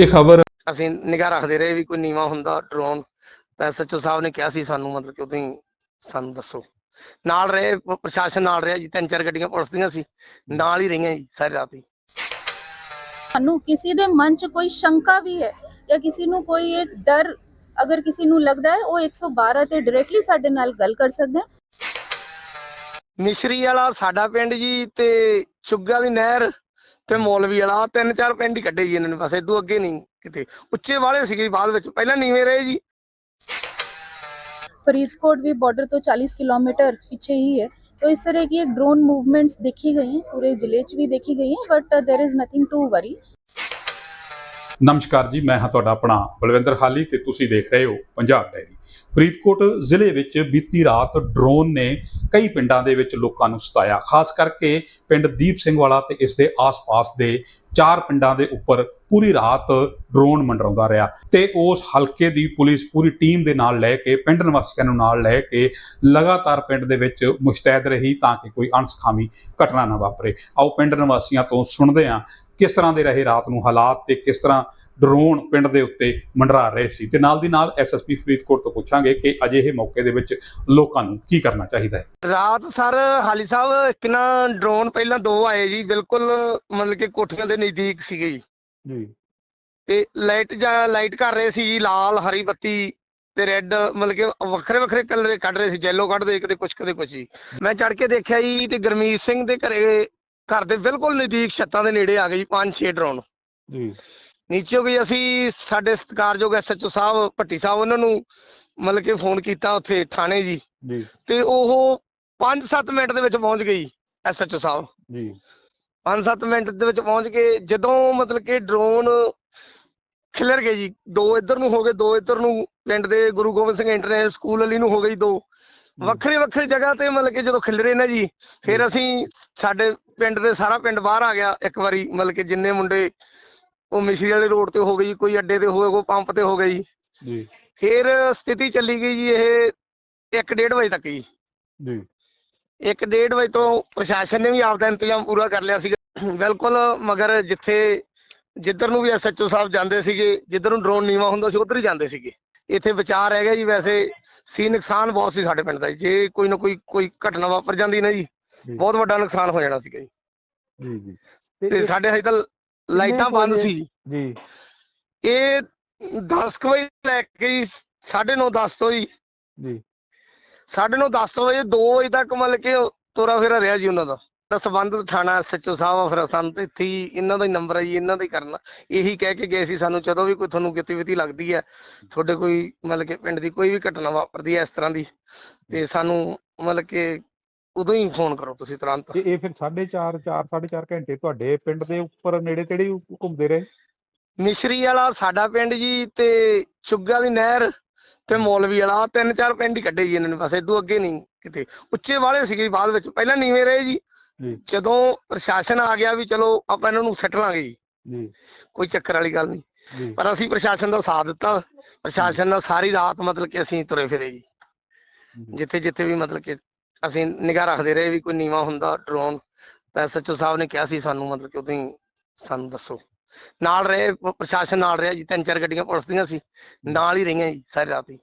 ਇਹ ਖਬਰ ਅਸੀਂ ਨਿਗਾਹ ਰੱਖਦੇ ਰਹੇ ਵੀ ਕੋਈ ਨੀਵਾ ਹੁੰਦਾ ਡਰੋਨ ਤਾਂ ਐਸਐਚਓ ਸਾਹਿਬ ਨੇ ਕਿਹਾ ਸੀ ਸਾਨੂੰ ਮਤਲਬ ਕਿ ਉਦੋਂ ਹੀ ਸਾਨੂੰ ਦੱਸੋ। ਨਾਲ ਰਹੇ ਪ- ਪ੍ਰਸ਼ਾਸਨ ਨਾਲ ਰਿਹਾ ਜੀ ਤਿੰਨ ਚਾਰ ਗੱਡੀਆਂ ਪੁਲਿਸ ਦੀਆਂ ਸੀ ਨਾਲ ਹੀ ਰਹੀਆਂ ਜੀ ਸਾਰੀ ਰਾਤ ਹੀ। ਸਾਨੂੰ ਕਿਸੇ ਦੇ ਮਨ 'ਚ ਕੋਈ ਸ਼ੰਕਾ ਵੀ ਹੈ ਜਾਂ ਕਿਸੇ ਨੂੰ ਕੋਈ ਇੱਕ ਡਰ ਅਗਰ ਕਿਸੇ ਨੂੰ ਲੱਗਦਾ ਹੈ ਉਹ 112 ਤੇ ਡਾਇਰੈਕਟਲੀ ਸਾਡੇ ਨਾਲ ਗੱਲ ਕਰ ਸਕਦੇ ਹੈ। ਮਿਸ਼ਰੀ ਵਾਲਾ ਸਾਡਾ ਪਿੰਡ ਜੀ ਤੇ ਸੁੱਗਾ ਦੀ ਨਹਿਰ ਤੇ ਮੌਲਵੀ ਵਾਲਾ ਆਹ ਤਿੰਨ ਚਾਰ ਪਿੰਡ ਹੀ ਕੱਢੇ ਜੀ ਇਹਨਾਂ ਨੇ ਬਸ ਇਦੋਂ ਅੱਗੇ ਨਹੀਂ ਕਿਤੇ ਉੱਚੇ ਵਾਲੇ ਸੀਗੇ ਜੀ ਬਾਅਦ ਵਿੱਚ ਪਹਿਲਾਂ ਨੀਵੇਂ ਰਹੇ ਜੀ फरीदकोट भी बॉर्डर तो 40 किलोमीटर पीछे ही है तो इस तरह की एक ड्रोन मूवमेंट्स देखी गई हैं पूरे जिले च भी देखी गई हैं but there is nothing to worry ਨਮਸਕਾਰ ਜੀ, ਮੈਂ ਹਾਂ ਤੁਹਾਡਾ ਆਪਣਾ ਬਲਵਿੰਦਰ ਹਾਲੀ ਤੇ ਤੁਸੀਂ ਦੇਖ ਰਹੇ ਹੋ ਪੰਜਾਬ ਡਾਇਰੀ ਫਰੀਦਕੋਟ ਜ਼ਿਲ੍ਹੇ ਵਿੱਚ ਬੀਤੀ ਰਾਤ ਡਰੋਨ ਨੇ ਕਈ ਪਿੰਡਾਂ ਦੇ ਵਿੱਚ ਲੋਕਾਂ ਨੂੰ ਸਤਾਇਆ। ਖਾਸ ਕਰਕੇ ਪਿੰਡ ਦੀਪ ਸਿੰਘ ਵਾਲਾ ਤੇ ਇਸ ਦੇ ਆਸ-ਪਾਸ ਦੇ ਚਾਰ ਪਿੰਡਾਂ ਦੇ ਉੱਪਰ ਪੂਰੀ ਰਾਤ ਡਰੋਨ ਮੰਡਰਾਉਂਦਾ ਰਿਹਾ ਤੇ ਉਸ ਹਲਕੇ ਦੀ ਪੁਲਿਸ ਪੂਰੀ ਟੀਮ ਦੇ ਨਾਲ ਲੈ ਕੇ, ਪਿੰਡ ਨਿਵਾਸੀਆਂ ਨੂੰ ਨਾਲ ਲੈ ਕੇ ਲਗਾਤਾਰ ਪਿੰਡ ਦੇ ਵਿੱਚ ਮੁਸ਼ਤੈਦ ਰਹੀ ਤਾਂ ਕਿ ਕੋਈ ਅਣਸਖਾਮੀ ਘਟਨਾ ਨਾ ਵਾਪਰੇ। ਆਓ ਪਿੰਡ ਨਿਵਾਸੀਆਂ ਤੋਂ ਸੁਣਦੇ ਹਾਂ ਕਿਸ ਤਰ੍ਹਾਂ ਦੇ ਰਹੇ ਰਾਤ ਨੂੰ ਹਾਲਾਤ ਤੇ ਕਿਸ ਤਰ੍ਹਾਂ ਡਰੋਨ ਪਿੰਡ ਦੇ ਉੱਤੇ ਮੰਡਰਾ ਰਹੇ ਸੀ। ਤੇ ਨਾਲ ਦੀ ਨਾਲ ਐਸਐਸਪੀ ਫਰੀਦਕੋਟ ਤੋਂ ਪੁੱਛਾਂਗੇ ਕਿ ਅਜਿਹੇ ਮੌਕੇ ਦੇ ਵਿੱਚ ਲੋਕਾਂ ਨੂੰ ਕੀ ਕਰਨਾ ਚਾਹੀਦਾ ਹੈ। ਰਾਤ ਸਰ, ਹਾਲੀ ਸਾਹਿਬ, ਇੱਕ ਨਾ ਡਰੋਨ ਪਹਿਲਾਂ ਦੋ ਆਏ ਜੀ, ਬਿਲਕੁਲ ਮਤਲਬ ਕਿ ਕੋਠੀਆਂ ਦੇ ਨਜ਼ਦੀਕ ਸੀਗੇ ਜੀ। ਜੀ। ਤੇ ਲਾਈਟ ਜਾਂ ਲਾਈਟ ਕਰ ਰਹੇ ਸੀ ਜੀ ਲਾਲ ਹਰੀ ਬੱਤੀ ਤੇ ਰੈੱਡ ਮਤਲਬ ਕਿ ਵੱਖਰੇ ਵੱਖਰੇ ਕਲਰ ਕੱਢ ਰਹੇ ਸੀ ਜੈਲੋ ਕੱਢਦੇ ਕਦੇ ਕੁਛ ਕਦੇ ਕੁਛ ਜੀ। ਮੈਂ ਚੜ ਕੇ ਦੇਖਿਆ ਜੀ ਤੇ ਗਰਮੀਤ ਸਿੰਘ ਦੇ ਘਰੇ ਘਰ ਦੇ ਬਿਲਕੁਲ ਨਜ਼ਦੀਕ ਛੱਤਾਂ ਦੇ ਨੇੜੇ ਆ ਗਏ ਜੀ ਪੰਜ ਛੇ ਡਰੋਨ। ਜੀ। ਨੀਚੇ ਵੀ ਅਸੀਂ ਸਾਡੇ ਸਤਿਕਾਰਯੋਗ ਐਸਐਚਓ ਸਾਹਿਬ ਭੱਟੀ ਸਾਹਿਬ ਉਹਨਾਂ ਨੂੰ ਮਤਲਬ ਕਿ ਫੋਨ ਕੀਤਾ ਉੱਥੇ ਥਾਣੇ ਜੀ। ਜੀ। ਤੇ ਉਹ 5-7 ਮਿੰਟ ਦੇ ਵਿੱਚ ਪਹੁੰਚ ਗਈ ਐਸਐਚਓ ਸਾਹਿਬ। ਜੀ। 5-7 ਮਿੰਟ ਦੇ ਵਿੱਚ ਪਹੁੰਚ ਕੇ ਜਦੋਂ ਮਤਲਬ ਕਿ ਡਰੋਨ ਖਿਲਰ ਗਏ ਜੀ ਦੋ ਇੱਧਰ ਨੂੰ ਹੋ ਗਏ ਦੋ ਇੱਧਰ ਨੂੰ ਪਿੰਡ ਦੇ ਗੁਰੂ ਗੋਬਿੰਦ ਸਿੰਘ ਇੰਟਰਨੈਸ਼ਨਲ ਸਕੂਲ ਵਾਲੀ ਨੂੰ ਹੋ ਗਈ ਦੋ। ਵੱਖਰੇ ਵੱਖਰੇ ਜਗ੍ਹਾ ਤੇ ਮਤਲਬ ਕਿ ਜਦੋਂ ਖਿਲਰੇ ਨਾ ਜੀ ਫਿਰ ਅਸੀਂ ਸਾਡੇ ਪਿੰਡ ਦੇ ਸਾਰਾ ਪਿੰਡ ਬਾਹਰ ਆ ਗਿਆ ਇੱਕ ਵਾਰੀ ਮਤਲਬ ਕਿ ਜਿੰਨੇ ਮੁੰਡੇ ਉਹ ਮਿਸ਼ਰੀ ਵਾਲੇ ਰੋਡ ਤੇ ਹੋ ਗਈ ਕੋਈ ਅੱਡੇ ਤੇ ਹੋਵੇ ਕੋਈ ਪੰਪ ਤੇ ਹੋ ਗਈ ਜੀ। ਫਿਰ ਸਥਿਤੀ ਚੱਲੀ ਗਈ ਜੀ ਇਹ 1:30 ਵਜੇ ਤੱਕ ਜੀ। ਜੀ। ਇੱਕ ਡੇਢ ਵਜੇ ਤੋਂ ਪ੍ਰਸ਼ਾਸਨ ਨੇ ਵੀ ਆਪਦਾ ਇੰਤਜ਼ਾਮ ਪੂਰਾ ਕਰ ਲਿਆ ਸੀਗਾ। ਬਿਲਕੁਲ ਮਗਰ ਜਿੱਥੇ ਜਿੱਧਰ ਨੂੰ ਵੀ ਐਸਐਚਓ ਸਾਹਿਬ ਜਾਂਦੇ ਸੀਗੇ ਜਿੱਧਰ ਨੂੰ ਡਰੋਨ ਨੀਵਾ ਹੁੰਦਾ ਸੀ ਉਧਰ ਹੀ ਜਾਂਦੇ ਸੀਗੇ। ਇੱਥੇ ਵਿਚਾਰ ਹੈਗਾ ਜੀ ਵੈਸੇ ਸੀ ਨੁਕਸਾਨ ਬਹੁਤ ਸੀ ਸਾਡੇ ਪਿੰਡ ਦਾ ਜੀ। ਕੋਈ ਨਾ ਕੋਈ ਕੋਈ ਘਟਨਾ ਵਾਪਰ ਜਾਂਦੀ ਨਾ ਜੀ। ਬਹੁਤ ਵੱਡਾ ਨੁਕਸਾਨ ਹੋ ਜਾਣਾ ਸੀਗਾ ਜੀ। ਜੀ ਜੀ। ਤੇ ਸਾਡੇ ਹਜੇ ਤਾਂ ਲਾਈਟਾਂ ਬੰਦ ਸੀ ਜੀ। ਇਹ 10 ਕੁ ਵਜੇ ਲੈ ਕੇ ਜੀ 9:30 10 ਤੋਂ ਹੀ ਜੀ। 9:30 10 ਵਜੇ 2 ਵਜੇ ਤੱਕ ਮਤਲਬ ਕਿ ਤੋਰਾ ਫੇਰਾ ਰਿਹਾ ਜੀ ਉਹਨਾਂ ਦਾ। ਤਾਂ ਸੰਬੰਧਿਤ ਥਾਣਾ ਐਸਐਚਓ ਸਾਹਿਬ ਆ, ਫਿਰ ਸਾਨੂੰ ਤੇ ਇੱਥੇ ਹੀ ਇਹਨਾਂ ਦਾ ਹੀ ਨੰਬਰ ਹੈ ਜੀ ਇਹਨਾਂ ਦਾ ਹੀ ਕਰਨਾ। ਇਹੀ ਕਹਿ ਕੇ ਗਏ ਸੀ ਸਾਨੂੰ ਜਦੋਂ ਵੀ ਕੋਈ ਤੁਹਾਨੂੰ ਗਤੀਵਿਧੀ ਲੱਗਦੀ ਹੈ ਤੁਹਾਡੇ ਕੋਈ ਮਤਲਬ ਕਿ ਪਿੰਡ ਦੀ ਕੋਈ ਵੀ ਘਟਨਾ ਵਾਪਰਦੀ ਹੈ ਇਸ ਤਰ੍ਹਾਂ ਦੀ ਤੇ ਸਾਨੂੰ ਮਤਲਬ ਕਿ ਉਦੋਂ ਹੀ ਫੋਨ ਕਰੋ ਤੁਸੀਂ ਤੁਰੰਤ। ਤੇ ਇਹ ਫਿਰ 4.5 4 4.5 ਘੰਟੇ ਤੁਹਾਡੇ ਪਿੰਡ ਦੇ ਉੱਪਰ ਨੇੜੇ ਤੇੜੇ ਘੁੰਮਦੇ ਰਹੇ? ਮਿਸ਼ਰੀ ਵਾਲਾ ਸਾਡਾ ਪਿੰਡ ਜੀ ਤੇ ਸੁੱਗਾ ਦੀ ਨਹਿਰ ਤੇ ਮੌਲਵੀ ਵਾਲਾ ਤਿੰਨ ਚਾਰ ਪਿੰਡ ਹੀ ਕੱਢੇ ਜੀ ਇਹਨਾਂ ਨੇ ਬਸ ਇਦੋਂ ਅੱਗੇ ਨਹੀਂ ਕਿਤੇ। ਉੱਚੇ ਵਾਲੇ ਸੀਗੇ ਬਾਅਦ ਵਿੱਚ ਪਹਿਲਾਂ ਨੀਵੇਂ ਰਹੇ ਜੀ। ਜਦੋਂ ਪ੍ਰਸ਼ਾਸਨ ਆ ਗਿਆ ਵੀ ਚਲੋ ਆਪਾਂ ਇਹਨਾਂ ਨੂੰ ਸੱਟ ਲਾਂਗੇ ਜੀ। ਕੋਈ ਚੱਕਰ ਵਾਲੀ ਗੱਲ ਨਹੀਂ। ਪਰ ਅਸੀਂ ਪ੍ਰਸ਼ਾਸਨ ਦਾ ਸਾਥ ਦਿੱਤਾ। ਪ੍ਰਸ਼ਾਸਨ ਨਾਲ ਸਾਰੀ ਰਾਤ ਮਤਲਬ ਕਿ ਅਸੀਂ ਤੁਰੇ ਫਿਰੇ ਜੀ। ਜਿੱਥੇ ਜਿੱਥੇ ਵੀ ਮਤਲਬ ਕਿ ਅਸੀਂ ਨਿਗਾਹ ਰੱਖਦੇ ਰਹੇ ਵੀ ਕੋਈ ਨੀਵਾ ਹੁੰਦਾ ਡਰੋਨ ਤਾਂ ਐਸਐਚਓ ਸਾਹਿਬ ਨੇ ਕਿਹਾ ਸੀ ਸਾਨੂੰ ਮਤਲਬ ਕਿ ਉਦੋਂ ਹੀ ਸਾਨੂੰ ਦੱਸੋ। ਨਾਲ ਰਹੇ ਪ੍ਰਸ਼ਾਸਨ ਨਾਲ ਰਿਹਾ ਜੀ ਤਿੰਨ ਚਾਰ ਗੱਡੀਆਂ ਪੁਲਿਸ ਦੀਆਂ ਸੀ ਨਾਲ ਹੀ ਰਹੀਆਂ ਜੀ ਸਾਰੀ ਰਾਤ ਹੀ।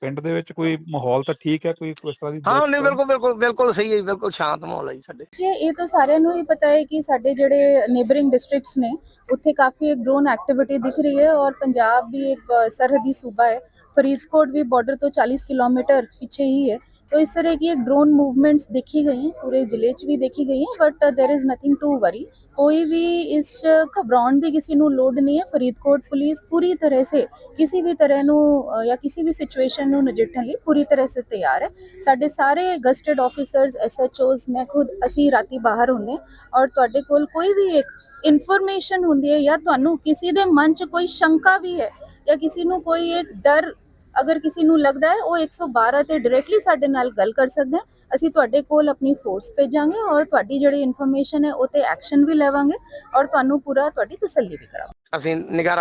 ਪਿੰਡ ਦੇ ਵਿੱਚ ਕੋਈ ਮਾਹੌਲ ਤਾਂ ਠੀਕ ਹੈ ਕੋਈ ਕਿਸ ਦੀ ਹਾਂ ਨਹੀਂ ਬਿਲਕੁਲ ਬਿਲਕੁਲ ਬਿਲਕੁਲ ਸਹੀ ਹੈ ਬਿਲਕੁਲ ਸ਼ਾਂਤ ਮਾਹੌਲ ਹੈ ਜੀ ਸਾਡੇ। ਇਹ ਤਾਂ ਸਾਰਿਆਂ ਨੂੰ ਹੀ ਪਤਾ ਹੈ ਕਿ ਸਾਡੇ ਜਿਹੜੇ ਨੇਬਰਿੰਗ ਡਿਸਟ੍ਰਿਕਟਸ ਨੇ ਉੱਥੇ ਕਾਫੀ ਗ੍ਰੋਨ ਐਕਟੀਵਿਟੀ ਦਿਖ ਰਹੀ ਹੈ ਔਰ ਪੰਜਾਬ ਵੀ ਇੱਕ ਸਰਹੱਦੀ ਸੂਬਾ ਹੈ। ਫਰੀਦਕੋਟ ਵੀ ਬਾਰਡਰ ਤੋਂ 40 ਕਿਲੋਮੀਟਰ ਪਿੱਛੇ ਹੀ ਹੈ। तो इस तरह की एक ड्रोन मूवमेंट्स देखी गई हैं पूरे जिले च भी देखी गई हैं but there is nothing to worry कोई भी ਇਸ 'ਚ ਘਬਰਾਉਣ ਦੀ ਕਿਸੇ ਨੂੰ ਲੋੜ ਨਹੀਂ ਹੈ ਫਰੀਦਕੋਟ ਪੁਲਿਸ ਪੂਰੀ ਤਰ੍ਹਾਂ ਸੇ ਕਿਸੇ ਵੀ ਤਰ੍ਹਾਂ ਨੂੰ ਅ, ਜਾਂ ਕਿਸੇ ਵੀ ਸਿਚੁਏਸ਼ਨ ਨੂੰ ਨਜਿੱਠਣ ਲਈ ਪੂਰੀ ਤਰ੍ਹਾਂ ਸੇ ਤਿਆਰ ਹੈ ਸਾਡੇ ਸਾਰੇ ਗਸਟਡ ਆਫੀਸਰਸ ਐਸਐਚਓਸ ਮੈਂ ਖੁਦ ਅਸੀਂ ਰਾਤੀ ਬਾਹਰ ਹੁੰਦੇ ਹਾਂ ਔਰ ਤੁਹਾਡੇ ਕੋਲ ਕੋਈ ਵੀ ਇੱਕ ਇਨਫੋਰਮੇਸ਼ਨ ਹੁੰਦੀ ਹੈ ਜਾਂ ਤੁਹਾਨੂੰ ਕਿਸੇ ਦੇ ਮਨ 'ਚ ਕੋਈ ਸ਼ੰਕਾ ਵੀ ਹੈ ਜਾਂ ਕਿਸੇ ਨੂੰ ਕੋਈ ਇੱਕ ਡਰ ਅਗਰ ਕਿਸੇ ਨੂੰ ਲੱਗਦਾ ਹੈ, ਉਹ 112 ਤੇ ਡਾਇਰੈਕਟਲੀ ਸਾਡੇ ਨਾਲ ਗੱਲ ਕਰ ਸਕਦੇ ਅਸੀਂ ਤੁਹਾਡੇ ਕੋਲ ਆਪਣੀ ਫੋਰਸ ਭੇਜਾਂਗੇ ਔਰ ਤੁਹਾਡੀ ਜਿਹੜੀ ਇਨਫੋਰਮੇਸ਼ਨ ਹੈ, ਉਹ ਤੇ ਐਕਸ਼ਨ ਵੀ ਲਵਾਂਗੇ ਔਰ ਤੁਹਾਨੂੰ ਪੂਰਾ ਤੁਹਾਡੀ ਤਸੱਲੀ ਵੀ ਕਰਾਂਗੇ। ਅਸੀਂ ਨਿਗਾਹ